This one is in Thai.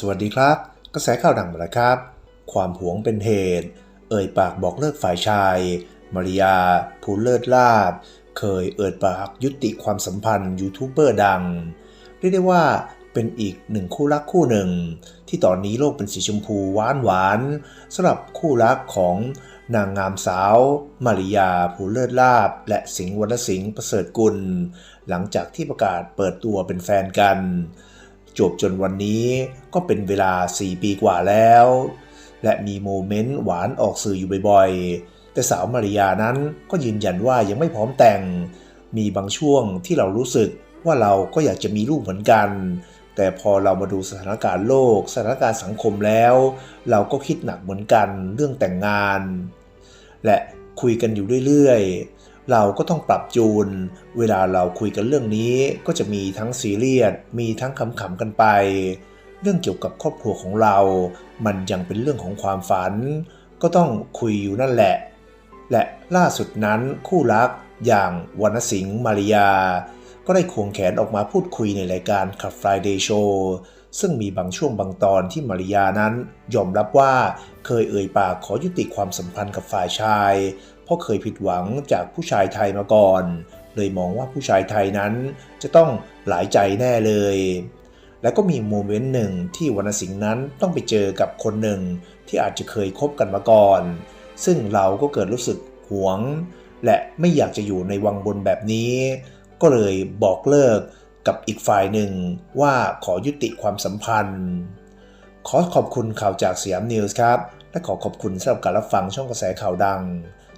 สวัสดีครับ กระแสข่าวดังมาแล้วครับ ความหวงเป็นเหตุ เอ่ยปากบอกเลิกฝ่ายชาย มาริยาผู้เลิศลาบ เคยเอ่ยปากยุติความสัมพันธ์ยูทูบเบอร์ดัง เรียกได้ว่าเป็นอีกหนึ่งคู่รักคู่หนึ่ง ที่ตอนนี้โลกเป็นสีชมพูหวานหวานสำหรับคู่รักของนางงามสาว มาริยาผู้เลิศลาบ และสิงห์วรรณสิงห์ประเสริฐกุล หลังจากที่ประกาศเปิดตัวเป็นแฟนกัน จบจนวันนี้ก็เป็นเวลา 4 ปีกว่าแล้ว และมีโมเมนต์หวานออกสื่ออยู่บ่อยๆ แต่สาวมาริยานั้นก็ยืนยันว่ายังไม่พร้อมแต่ง มีบางช่วงที่เรารู้สึกว่าเราก็อยากจะมีลูกเหมือนกัน แต่พอเรามาดูสถานการณ์โลก สถานการณ์สังคมแล้ว เราก็คิดหนักเหมือนกันเรื่องแต่งงาน และคุยกันอยู่เรื่อยๆ เราก็ต้องปรับจูน เวลาเราคุยกันเรื่องนี้ก็จะมีทั้งซีเรียส มีทั้งขำๆกันไป เรื่องเกี่ยวกับครอบครัวของเรา มันยังเป็นเรื่องของความฝัน ก็ต้องคุยอยู่นั่นแหละ และล่าสุดนั้นคู่รักอย่างวรรณสิงห์มาริยา ก็ได้ควงแขนออกมาพูดคุยในรายการ Club Friday Show ซึ่งมีบางช่วงบางตอนที่มาริยานั้น ยอมรับว่าเคยเอ่ยปากขอยุติความสัมพันธ์กับฝ่ายชาย เพราะเคยผิดหวังจากผู้ชายไทยมาก่อน เลยมองว่าผู้ชายไทยนั้นจะต้องหลายใจแน่เลย แล้วก็มีโมเมนต์หนึ่งที่วรรณสิงห์นั้นต้องไปเจอกับคนหนึ่งที่อาจจะเคยคบกันมาก่อน ซึ่งเราก็เกิดรู้สึกหวง และไม่อยากจะอยู่ในวังบนแบบนี้ ก็เลยบอกเลิกกับอีกฝ่ายหนึ่งว่าขอยุติความสัมพันธ์ ขอขอบคุณข่าวจากสยามนิวส์ครับ และขอขอบคุณสำหรับการรับฟังช่องกระแสข่าวดัง